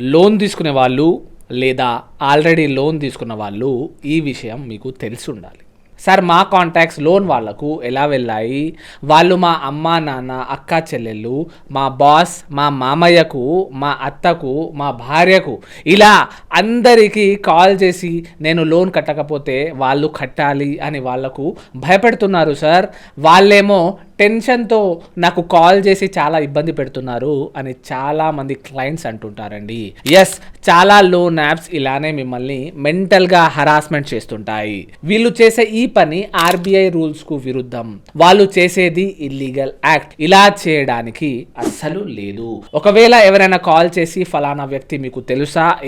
Loan తీసుకునే వాళ్ళు లేదా ఆల్రెడీ లోన్ తీసుకున్న వాళ్ళు ఈ విషయం మీకు తెలిసి ఉండాలి. సార్ మా కాంటాక్ట్స్ లోన్ వాళ్ళకు ఎలా వెళ్ళాయి? వాళ్ళు మా అమ్మ నాన్న అక్క చెల్లెళ్ళు మా బాస్ మా మామయ్యకు మా అత్తకు మా భార్యకు ఇలా అందరికీ కాల్ చేసి నేను లోన్ కట్టకపోతే వాళ్ళు కట్టాలి అని వాళ్ళకు భయపెడుతున్నారు సార్. వాళ్ళేమో టెన్షన్తో నాకు కాల్ చేసి చాలా ఇబ్బంది పెడుతున్నారు అని చాలామంది క్లయింట్స్ అంటుంటారండి. ఎస్ చాలా లోన్ యాప్స్ ఇలానే మిమ్మల్ని మెంటల్గా హరాస్మెంట్ చేస్తుంటాయి. వీళ్ళు చేసే ఈ పని ఆర్బీఐ రూల్స్కు విరుద్ధం. వాళ్ళు చేసేది ఇల్లీగల్ యాక్ట్. ఇలా చేయడానికి అస్సలు లేదు. ఒకవేళ ఎవరైనా కాల్ చేసి ఫలానా వ్యక్తి మీకు తెలుసా?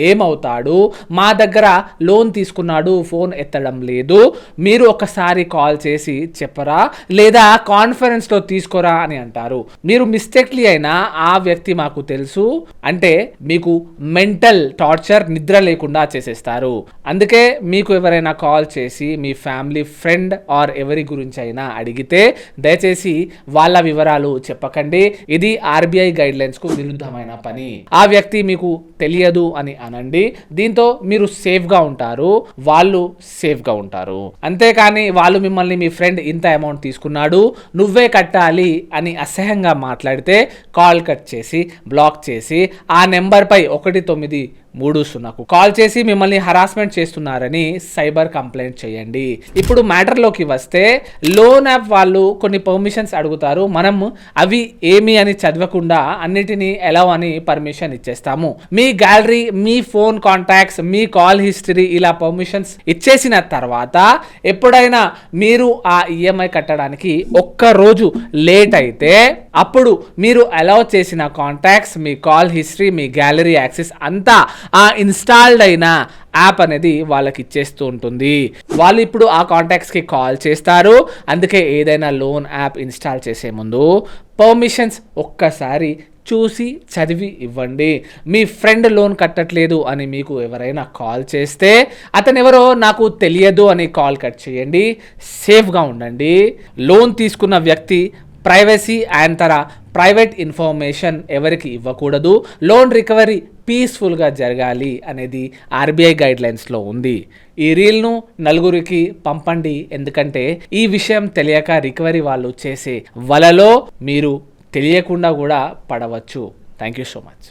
ఏమవుతాడు మా దగ్గర లోన్ తీసుకున్నాడు. ఫోన్ ఎత్తడం లేదు. మీరు ఒకసారి కాల్ చేసి చెప్పరా? లేదా కాన్ఫరెన్స్లో తీసుకోరా అని అంటారు. మీరు మిస్టేక్లీ అయినా ఆ వ్యక్తి మాకు తెలుసు. అంటే మీకు మెంటల్ టార్చర్ నిద్ర లేకుండా చేసేస్తారు. అందుకే మీకు ఎవరైనా కాల్ చేసి మీ ఫ్యామిలీ ఫ్రెండ్ ఆర్ ఎవరి గురించి అయినా అడిగితే దయచేసి వాళ్ళ వివరాలు చెప్పకండి. ఇది ఆర్బీఐ గైడ్ లైన్స్కు విరుద్ధమైన పని. ఆ వ్యక్తి మీకు తెలియదు అని అనండి. దీంతో మీరు సేఫ్గా ఉంటారు వాళ్ళు సేఫ్గా ఉంటారు. అంతేకాని వాళ్ళు మిమ్మల్ని మీ ఫ్రెండ్ ఇంత అమౌంట్ తీసుకున్నాడు నువ్వే కట్టాలి అని అసహ్యంగా మాట్లాడితే కాల్ కట్ చేసి బ్లాక్ చేసి ఆ నెంబర్పై ఒకటి తొమ్మిది మూడు సున్నాకు కాల్ చేసి మిమ్మల్ని హరాస్మెంట్ చేస్తున్నారని సైబర్ కంప్లైంట్ చేయండి. ఇప్పుడు మ్యాటర్లోకి వస్తే లోన్ యాప్ వాళ్ళు కొన్ని పర్మిషన్స్ అడుగుతారు. మనం అవి ఏమి అని చదవకుండా అన్నిటినీ ఎలా అని పర్మిషన్ ఇచ్చేస్తాము. మీ గ్యాలరీ మీ ఫోన్ కాంటాక్ట్స్ మీ కాల్ హిస్టరీ ఇలా పర్మిషన్స్ ఇచ్చేసిన తర్వాత ఎప్పుడైనా మీరు ఆ ఈఎంఐ కట్టడానికి ఒక్క రోజు లేట్ అయితే అప్పుడు మీరు అలౌ చేసిన కాంటాక్ట్స్ మీ కాల్ హిస్టరీ మీ గ్యాలరీ యాక్సెస్ అంతా ఆ ఇన్స్టాల్డ్ అయిన యాప్ అనేది వాళ్ళకి ఇచ్చేస్తూ ఉంటుంది. వాళ్ళు ఇప్పుడు ఆ కాంటాక్ట్స్కి కాల్ చేస్తారు. అందుకే ఏదైనా లోన్ యాప్ ఇన్స్టాల్ చేసే ముందు పర్మిషన్స్ ఒక్కసారి చూసి చదివి ఇవ్వండి. మీ ఫ్రెండ్ లోన్ కట్టట్లేదు అని మీకు ఎవరైనా కాల్ చేస్తే అతను ఎవరో నాకు తెలియదు అని కాల్ కట్ చేయండి. సేఫ్గా ఉండండి. లోన్ తీసుకున్న వ్యక్తి ప్రైవసీ అండ్ తర ప్రైవేట్ ఇన్ఫర్మేషన్ ఎవరికి ఇవ్వకూడదు లోన్ రికవరీ పీస్ఫుల్గా జరగాలి అనేది ఆర్బీఐ గైడ్లైన్స్లో ఉంది. ఈ రీల్ను నలుగురికి పంపండి ఎందుకంటే ఈ విషయం తెలియక రికవరీ వాళ్ళు చేసే వలలో మీరు తెలియకుండా కూడా పడవచ్చు. Thank you so much.